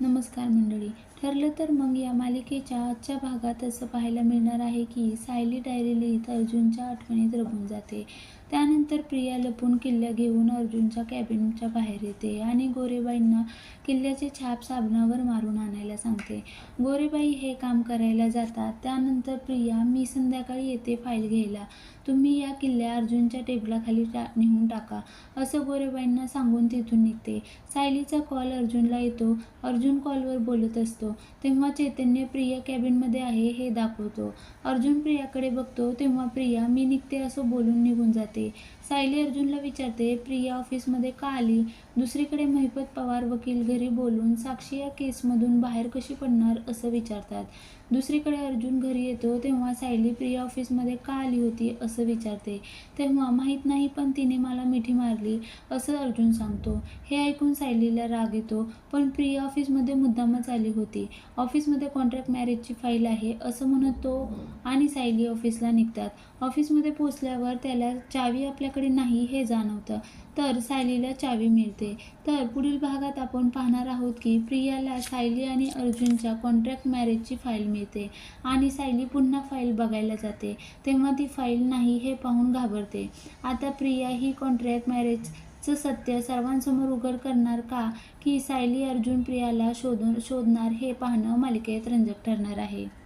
नमस्कार मंडळी. ठरलं तर मग या मालिकेच्या आजच्या भागात असं पाहायला मिळणार आहे की सायली डायरी लिहित अर्जुनच्या आठवणीत रमून जाते. त्यानंतर प्रिया लपून किल्ल्या घेऊन अर्जुनच्या कॅबिनच्या बाहेर येते आणि गोरेबाईंना किल्ल्याचे छाप साबणावर मारून आणायला सांगते. गोरेबाई हे काम करायला जातात. त्यानंतर प्रिया मी संध्याकाळी येते फाईल घ्यायला. तुम्ही या किल्ल्या अर्जुनच्या टेबलाखाली टा नेऊन टाका. असं गोरेबाईंना सांगून तिथून निघते. सायलीचा कॉल अर्जुनला येतो. अर्जुन कॉलवर बोलत असतो. तेव्हा चैतन्य प्रिया कॅबिनमध्ये आहे हे दाखवतो. अर्जुन प्रियाकडे बघतो. तेव्हा प्रिया मी निघते असं बोलून निघून जाते. सायली अर्जुनला विचारते प्रिया ऑफिसमध्ये का आली? दुसरीकडे महिपत पवार वकील घरी बोलून साक्षी या केसमधून बाहेर कशी पडणार असं विचारतात. दुसरीकडे अर्जुन घरी येतो तेव्हा सायली प्रिया ऑफिसमध्ये का आली होती? असं विचारते. तेव्हा माहीत नाही पण तिने मला मिठी मारली असं अर्जुन सांगतो. हे ऐकून सायलीला राग येतो पण प्रिया ऑफिसमध्ये मुद्दामच आली होती. ऑफिसमध्ये कॉन्ट्रॅक्ट मॅरेजची फाईल आहे असं म्हणत तो आणि सायली ऑफिसला निघतात. ऑफिसमध्ये पोचल्यावर त्याला चावी आपल्याकडे नाही हे जाणवतं. तर सायलीला चावी मिळते. तर पुढील भागात आपण पाहणार आहोत की प्रियाला सायली आणि अर्जुनच्या कॉन्ट्रॅक्ट मॅरेजची फाईल मिळते आणि सायली पुन्हा फाईल बघायला जाते. तेव्हा ती फाईल नाही हे पाहून घाबरते. आता प्रिया ही कॉन्ट्रॅक्ट मॅरेजचं सत्य सर्वांसमोर उघड करणार का? की सायली अर्जुन प्रियाला शोधून शोधणार हे पाहणं मालिकेत रंजक ठरणार आहे.